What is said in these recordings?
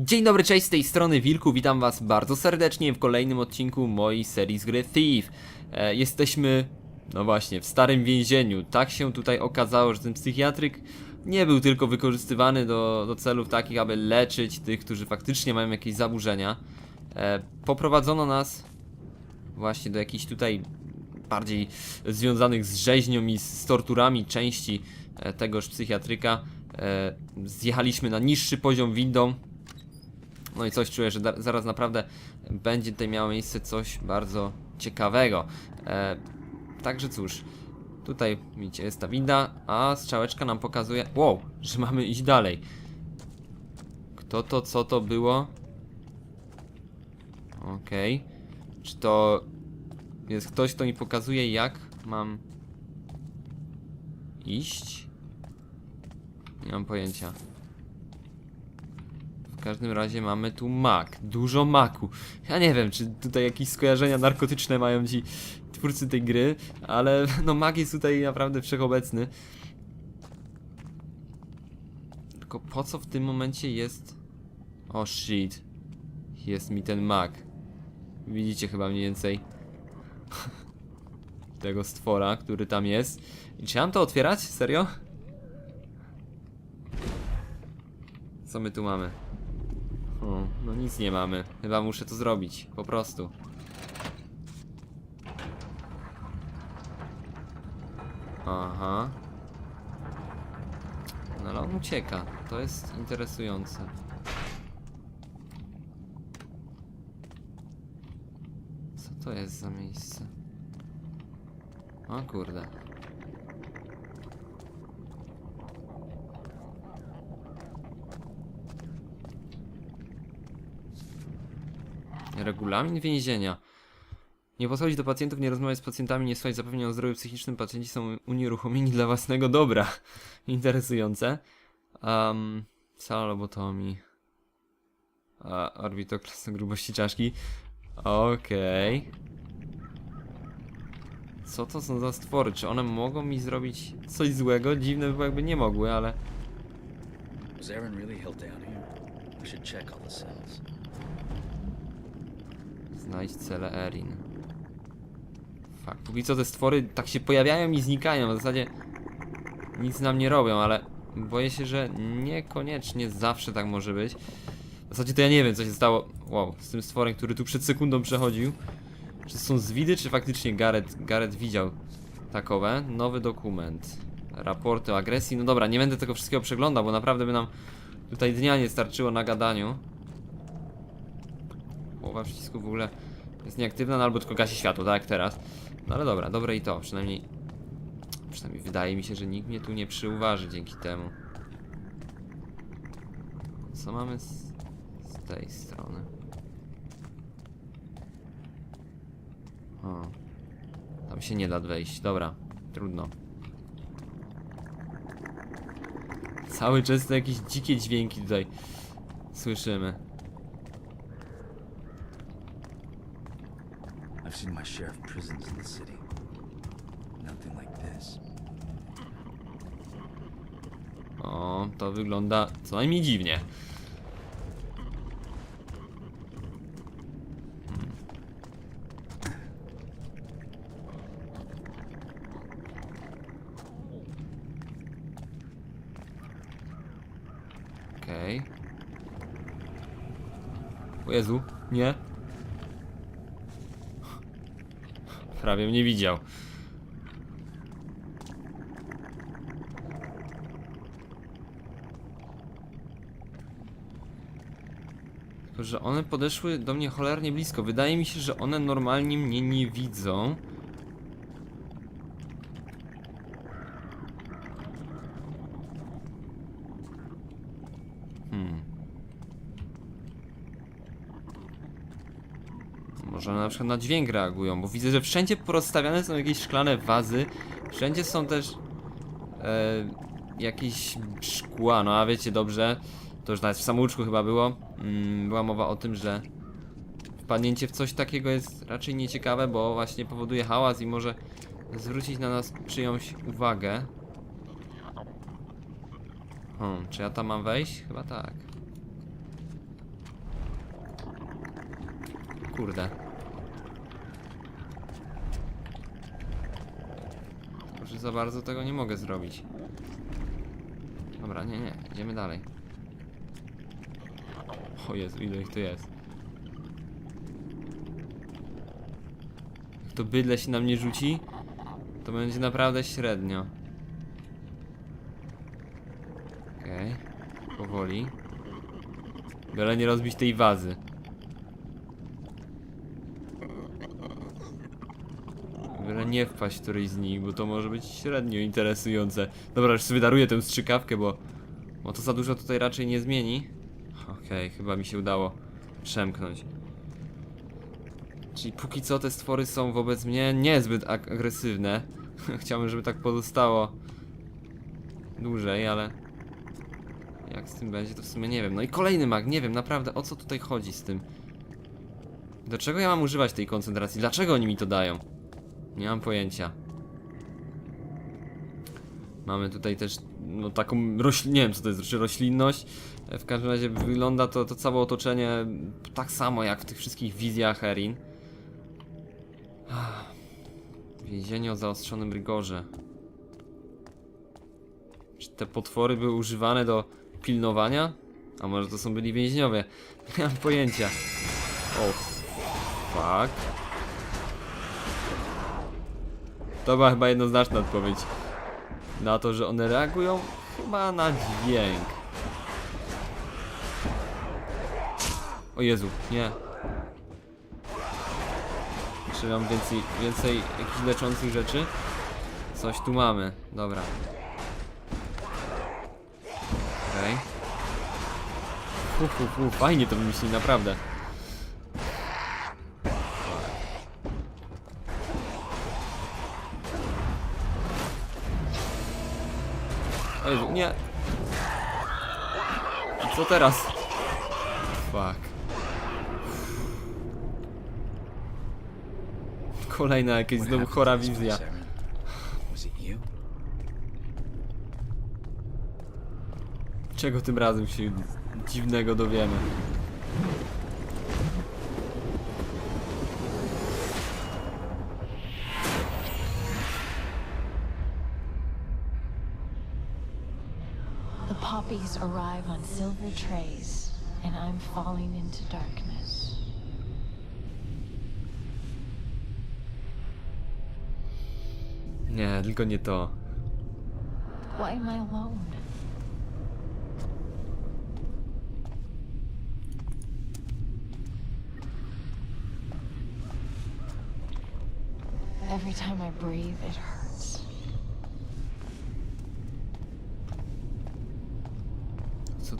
Dzień dobry, cześć, z tej strony Wilku, witam was bardzo serdecznie w kolejnym odcinku mojej serii z gry Thief. E, jesteśmy, no właśnie, w starym więzieniu. Tak się tutaj okazało, że ten psychiatryk nie był tylko wykorzystywany do, do celów takich, aby leczyć tych, którzy faktycznie mają jakieś zaburzenia. E, poprowadzono nas właśnie do jakichś tutaj bardziej związanych z rzeźnią i z torturami części e, tegoż psychiatryka. E, Zjechaliśmy na niższy poziom windą. No i coś czuję, że zaraz naprawdę będzie tutaj miało miejsce coś bardzo ciekawego. E, także cóż, tutaj widzicie jest ta winda, a strzałeczka nam pokazuje, wow, że mamy iść dalej. Kto to, co to było? Okej. Czy to jest ktoś, kto mi pokazuje, jak mam iść? Nie mam pojęcia. Każdym razie mamy tu mak. Dużo maku. Ja nie wiem, czy tutaj jakieś skojarzenia narkotyczne mają ci twórcy tej gry, ale no mak jest tutaj naprawdę wszechobecny. Tylko po co w tym momencie jest... O shit. Jest mi ten mak. Widzicie chyba mniej więcej tego stwora, który tam jest. I czy mam to otwierać? Serio? Co my tu mamy? O, no nic nie mamy. Chyba muszę to zrobić. Po prostu. Aha. No ale on ucieka. To jest interesujące. Co to jest za miejsce? O kurde. Regulamin więzienia. Nie podchodzić do pacjentów, nie rozmawiać z pacjentami, nie słuchać zapewnień o zdrowiu psychicznym. Pacjenci są unieruchomieni dla własnego dobra. Interesujące. Um, sala lobotomii. A, orbitoklas grubości czaszki. Okej. Co to są za stwory? Czy one mogą mi zrobić coś złego? Dziwne by było jakby nie mogły, ale... Was Aaron really held down here? We should check all the cells. Znajdź cele Erin. Fakt, póki co te stwory tak się pojawiają i znikają, w zasadzie nic nam nie robią, ale boję się, że niekoniecznie zawsze tak może być. W zasadzie to ja nie wiem, co się stało, wow, z tym stworem, który tu przed sekundą przechodził. Czy są zwidy, czy faktycznie Gareth, Gareth widział takowe? Nowy dokument. Raporty o agresji. No dobra, nie będę tego wszystkiego przeglądał, bo naprawdę by nam tutaj dnia nie starczyło na gadaniu. Połowa przycisku w ogóle jest nieaktywna, no albo tylko gasi światło, tak jak teraz. No ale dobra, dobre i to, przynajmniej przynajmniej wydaje mi się, że nikt mnie tu nie przyuważy dzięki temu. Co mamy z, z tej strony? O. Tam się nie da wejść, dobra, trudno. Cały czas jakieś dzikie dźwięki tutaj słyszymy. I've seen my share of prisons in the city. Nothing like this. O, to wygląda co najmniej dziwnie. Hmm. Okej. O Jezu, nie. Prawie mnie widział. Tylko, że one podeszły do mnie cholernie blisko. Wydaje mi się, że one normalnie mnie nie widzą. Może one na przykład na dźwięk reagują, bo widzę, że wszędzie porozstawiane są jakieś szklane wazy. Wszędzie są też e, jakieś szkła, no a wiecie dobrze, to już nawet w samouczku chyba było, mm, była mowa o tym, że wpadnięcie w coś takiego jest raczej nieciekawe, bo właśnie powoduje hałas i może zwrócić na nas czyjąś uwagę. Hmm, czy ja tam mam wejść? Chyba tak. kurde. Za bardzo tego nie mogę zrobić. Dobra, nie, nie, idziemy dalej. O Jezu, ile ich tu jest. Jak to bydle się na mnie rzuci, to będzie naprawdę średnio. Okej, powoli. Byle nie rozbić tej wazy. Byle nie wpaść w którejś z nich, bo to może być średnio interesujące. Dobra, już sobie daruję tę strzykawkę, bo, bo to za dużo tutaj raczej nie zmieni. Okej, chyba mi się udało przemknąć. Czyli póki co te stwory są wobec mnie niezbyt ag- agresywne. Chciałbym, żeby tak pozostało dłużej, ale jak z tym będzie, to w sumie nie wiem. No i kolejny mag, nie wiem naprawdę o co tutaj chodzi z tym. Do czego ja mam używać tej koncentracji? Dlaczego oni mi to dają? Nie mam pojęcia. Mamy tutaj też no taką rośl... nie wiem co to jest, czy roślinność. E, W każdym razie wygląda to, to całe otoczenie tak samo jak w tych wszystkich wizjach Erin. Więzienie o zaostrzonym rygorze. Czy te potwory były używane do pilnowania? A może to są byli więźniowie? Nie mam pojęcia. O, fuck. To była chyba jednoznaczna odpowiedź. Na to, że one reagują chyba na dźwięk. O Jezu, nie. Czy mam więcej, więcej jakichś leczących rzeczy? Coś tu mamy, dobra. Okej. Okay. Fu, fu, fajnie to wymyślili, naprawdę. O Jezu, nie. I co teraz? Fuck. Kolejna jakaś znowu chora wizja. Czego tym razem się dziwnego dowiemy? Poppies arrive on silver trays, and I'm falling into darkness. Nie, tylko nie to. Why am I alone? Every time I breathe, it hurts.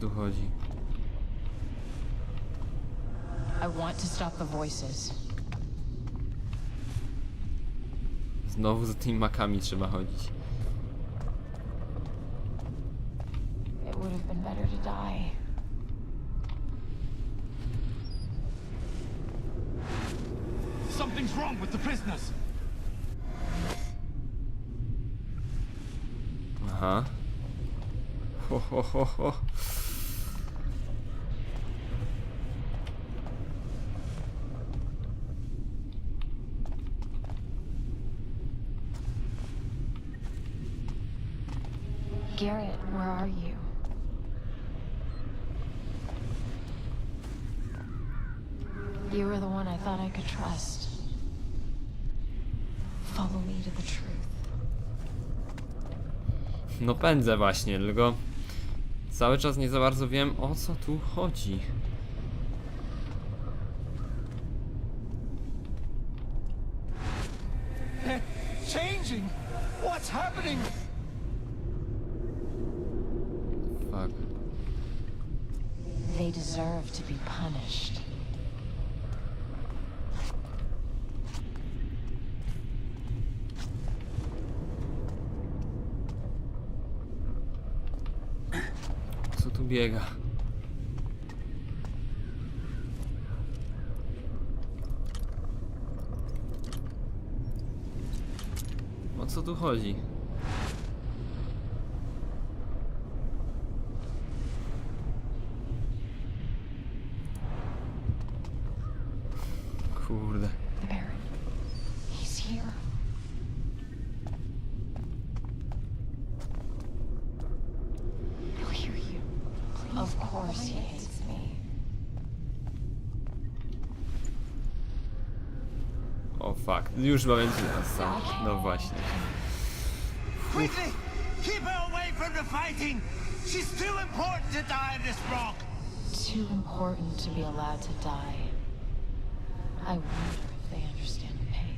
Tu chodzi? I want to stop the voices. Znowu za tymi makami trzeba chodzić. It would have been better to die. Something's wrong with the prisoners. Aha. Ho, ho, ho, ho. Garrett, where are you? You were the one I thought I could trust. Follow me to the truth. No pędzę właśnie, tylko cały czas nie za bardzo wiem o co tu chodzi. Changing. What's happening? Fuck. They deserve to be punished. Co tu biega? O co tu chodzi? Fuck, już mamy sam. No właśnie. Quickly! Keep her away from the fighting! She's too important to die in this rock! Too important to be allowed to die. I wonder if they understand the pain.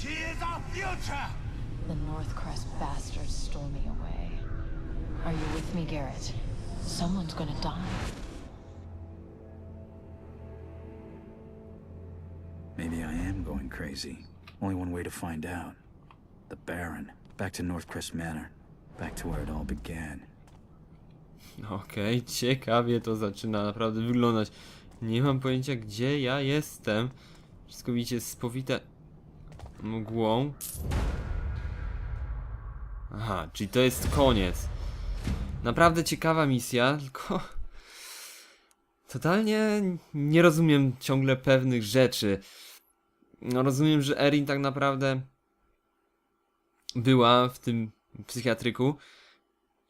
She is our future! The Northcrest bastards stole me away. Are you with me, Garrett? Someone's gonna die. Maybe I am going crazy. Only one way to find out. The Baron. Back to Northcrest Manor. Back to where it all began. Okej, ciekawie to zaczyna naprawdę wyglądać. Nie mam pojęcia gdzie ja jestem. Wszystko widzicie spowite mgłą. Aha, czyli to jest koniec. Naprawdę ciekawa misja, tylko... Totalnie nie rozumiem ciągle pewnych rzeczy. No rozumiem, że Erin tak naprawdę była w tym psychiatryku.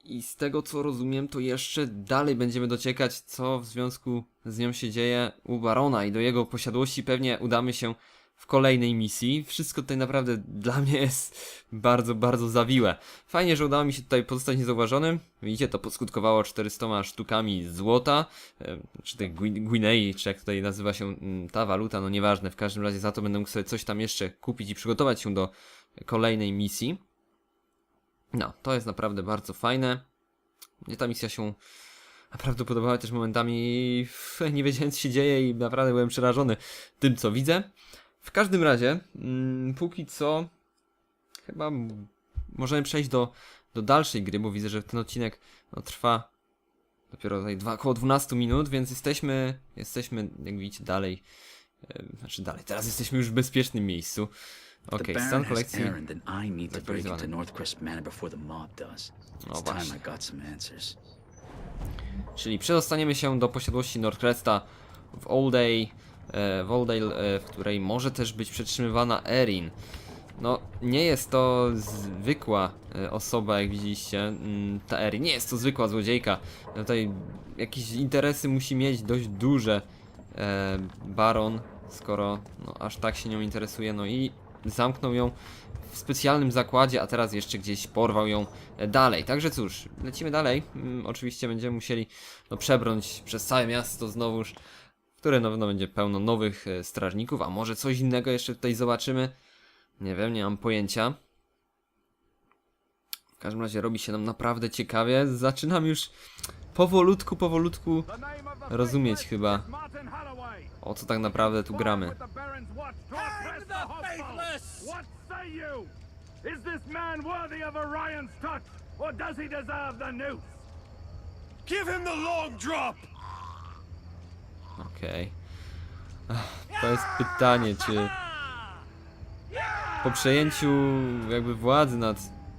I z tego co rozumiem, to jeszcze dalej będziemy dociekać, co w związku z nią się dzieje u Barona i do jego posiadłości pewnie udamy się w kolejnej misji. Wszystko tutaj naprawdę dla mnie jest bardzo, bardzo zawiłe. Fajnie, że udało mi się tutaj pozostać niezauważonym. Widzicie, to poskutkowało 400 sztukami złota, e, czy tych Gwi- Gwinei, czy jak tutaj nazywa się mm, ta waluta, no nieważne. W każdym razie za to będę mógł sobie coś tam jeszcze kupić i przygotować się do kolejnej misji. No, to jest naprawdę bardzo fajne. Mnie ta misja się naprawdę podobała też momentami. Nie wiedziałem, co się dzieje i naprawdę byłem przerażony tym, co widzę. W każdym razie, mm, póki co, chyba możemy przejść do, do dalszej gry, bo widzę, że ten odcinek no, trwa dopiero tutaj dwa, około 12 minut, więc jesteśmy, jesteśmy, jak widzicie, dalej. e, Znaczy dalej, teraz jesteśmy już w bezpiecznym miejscu. Okej, Baron stan kolekcji. errand, and I need to break into Zaktualizowany. Northcrest Manor before the mob does. O, It's time właśnie. Czyli przedostaniemy się do posiadłości Northcresta w Oldale, e, w, Oldale e, w której może też być przetrzymywana Erin. No, nie jest to zwykła e, osoba, jak widzieliście, mm, ta Erin. Nie jest to zwykła złodziejka. Tutaj jakieś interesy musi mieć dość duże e, Baron, skoro no, aż tak się nią interesuje. No i zamknął ją w specjalnym zakładzie, a teraz jeszcze gdzieś porwał ją e, dalej. Także cóż, lecimy dalej. Mm, oczywiście będziemy musieli no, przebrnąć przez całe miasto znowuż, które na pewno będzie pełno nowych e, strażników, a może coś innego jeszcze tutaj zobaczymy. Nie wiem, nie mam pojęcia. W każdym razie robi się nam naprawdę ciekawie. Zaczynam już powolutku, powolutku rozumieć chyba, o co tak naprawdę tu gramy. Give him the long drop! Okej. Ach, To jest pytanie, czy po przejęciu jakby władzy nad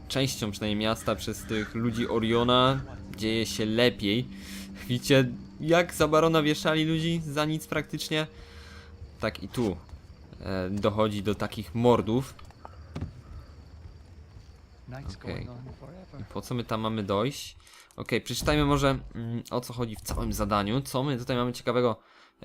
częścią przynajmniej miasta przez tych ludzi Oriona dzieje się lepiej. Widzicie, jak za barona wieszali ludzi za nic praktycznie? Tak i tu e, dochodzi do takich mordów. Okej. I Po co my tam mamy dojść? Okej, przeczytajmy może mm, o co chodzi w całym zadaniu. Co my tutaj mamy ciekawego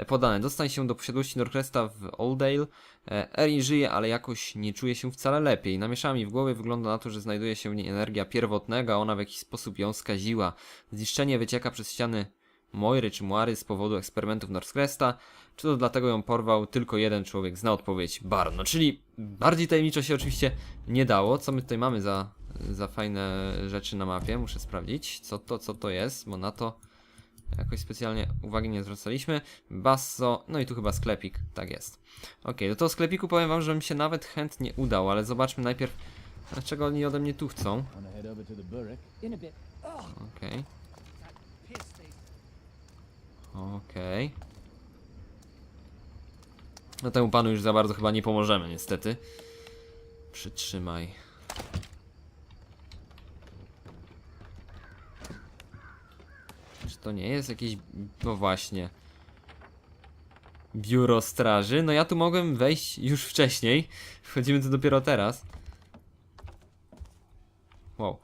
podane. Dostań się do posiadłości Norcresta w Oldale. E, Erin żyje, ale jakoś nie czuje się wcale lepiej. Namieszała mi w głowie, wygląda na to, że znajduje się w niej energia pierwotnego, a ona w jakiś sposób ją skaziła. Zniszczenie wycieka przez ściany Moiry czy Moary z powodu eksperymentów Norcresta. Czy to dlatego ją porwał tylko jeden człowiek? Zna odpowiedź Baron. No, czyli bardziej tajemniczo się oczywiście nie dało. Co my tutaj mamy za, za fajne rzeczy na mapie? Muszę sprawdzić, co to, co to jest, bo na to jakoś specjalnie uwagi nie zwracaliśmy. Basso, no i tu chyba sklepik, tak jest. Ok, do tego sklepiku powiem wam, że mi się nawet chętnie udał, ale zobaczmy najpierw, czego oni ode mnie tu chcą. Okej. Okej. No temu panu już za bardzo chyba nie pomożemy, niestety. Przytrzymaj. To nie jest jakieś... No właśnie. Biuro straży? No ja tu mogłem wejść już wcześniej. Wchodzimy tu dopiero teraz. Wow.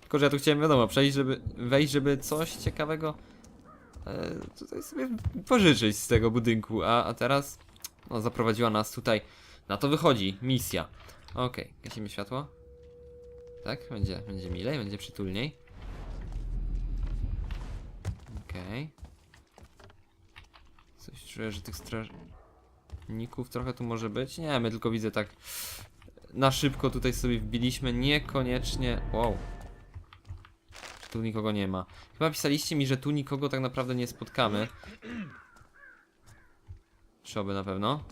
Tylko, że ja tu chciałem, wiadomo, przejść, żeby wejść, żeby coś ciekawego e, tutaj sobie pożyczyć z tego budynku, a, a teraz no, zaprowadziła nas tutaj Na to wychodzi misja. Okej, gasimy światło. Tak, będzie, będzie milej, będzie przytulniej. Okej. Coś czuję, że tych strażników trochę tu może być. Nie, my tylko widzę tak na szybko tutaj sobie wbiliśmy, niekoniecznie... Wow. Tu nikogo nie ma? Chyba pisaliście mi, że tu nikogo tak naprawdę nie spotkamy. Czy oby na pewno?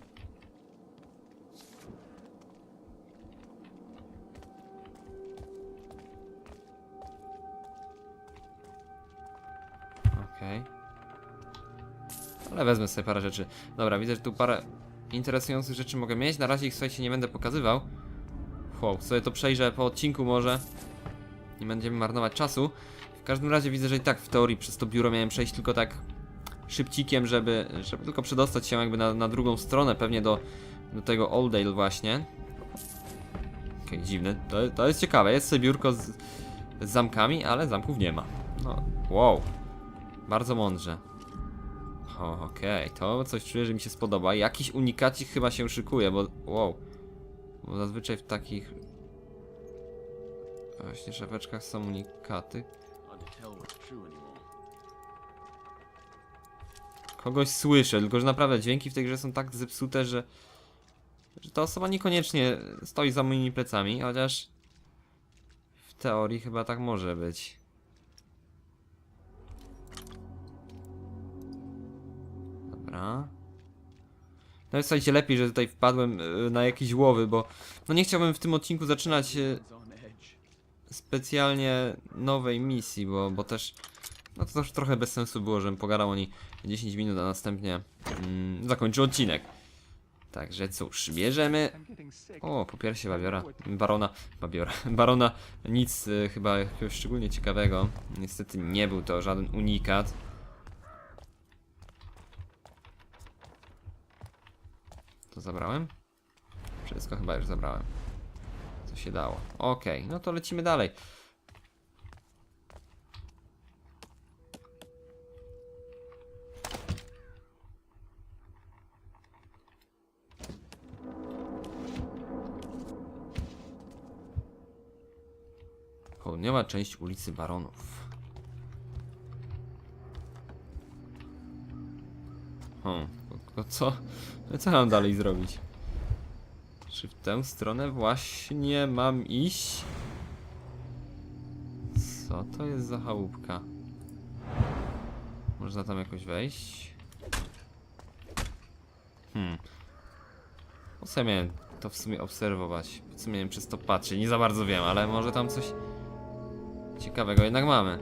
Okej. Ale wezmę sobie parę rzeczy. Dobra, widzę, że tu parę interesujących rzeczy mogę mieć. Na razie ich słuchajcie nie będę pokazywał. Wow, sobie to przejrzę po odcinku może. Nie będziemy marnować czasu. W każdym razie widzę, że i tak w teorii przez to biuro miałem przejść tylko tak szybcikiem, żeby, żeby tylko przedostać się jakby na, na drugą stronę, pewnie do, do tego Oldale właśnie. Okej, dziwne. To, to jest ciekawe. Jest sobie biurko z, z zamkami, ale zamków nie ma. No, wow. Bardzo mądrze. Okej, to coś czuję, że mi się spodoba. Jakiś unikacik chyba się szykuje, bo wow. Bo zazwyczaj w takich właśnie szafeczkach są unikaty. Kogoś słyszę, tylko że naprawdę dźwięki w tej grze są tak zepsute, że że ta osoba niekoniecznie stoi za moimi plecami, chociaż w teorii chyba tak może być. Dobra. No i słuchajcie, lepiej, że tutaj wpadłem y, na jakieś łowy, bo no nie chciałbym w tym odcinku zaczynać y, specjalnie nowej misji, bo, bo też no to też trochę bez sensu było, żebym pogadał o niej 10 minut, a następnie mm, zakończył odcinek. Także cóż, bierzemy... O, po piersie Babiora. Barona... Babiora. Barona nic y, chyba szczególnie ciekawego. Niestety nie był to żaden unikat. To zabrałem? Wszystko chyba już zabrałem. Co się dało. Okej, no to lecimy dalej. Południowa część ulicy Baronów. Hmm, to co? Co mam dalej zrobić? Czy w tę stronę właśnie mam iść? Co to jest za chałupka? Można tam jakoś wejść? Hmm. Po co ja miałem to w sumie obserwować? Po co miałem przez to patrzeć? Nie za bardzo wiem, ale może tam coś ciekawego jednak mamy.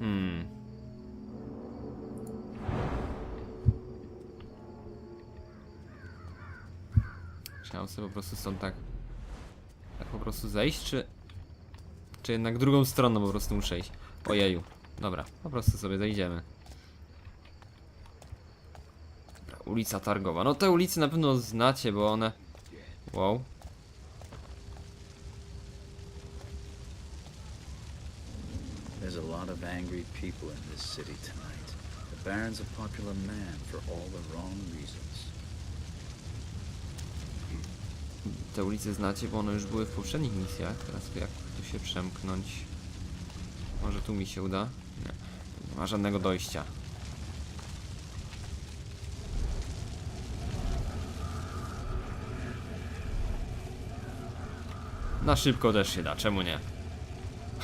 Hmm. Mam sobie po prostu stąd tak tak po prostu zejść, czy czy jednak drugą stroną po prostu muszę iść? Ojeju. Dobra, po prostu sobie zejdziemy. Dobra, ulica Targowa. No te ulice na pewno znacie, bo one... Wow. There's a lot of angry people in this city tonight. The Baron's a popular man for all the wrong reasons. Te ulice znacie, bo one już były w poprzednich misjach. Teraz jak tu się przemknąć? Może tu mi się uda? Nie. Nie ma żadnego dojścia. Na szybko też się da, czemu nie?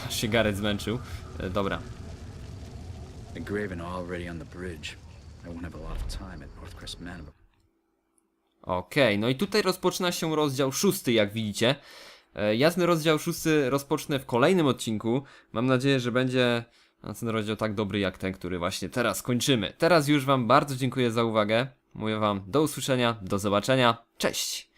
Aż się Gareth zmęczył. E, dobra. The Graven are already on the bridge. I won't have a lot of time at Northcrest Manor. Okej, no i tutaj rozpoczyna się rozdział szósty, jak widzicie. E, jasny rozdział szósty rozpocznę w kolejnym odcinku. Mam nadzieję, że będzie ten rozdział tak dobry jak ten, który właśnie teraz kończymy. Teraz już Wam bardzo dziękuję za uwagę. Mówię Wam do usłyszenia, do zobaczenia. Cześć!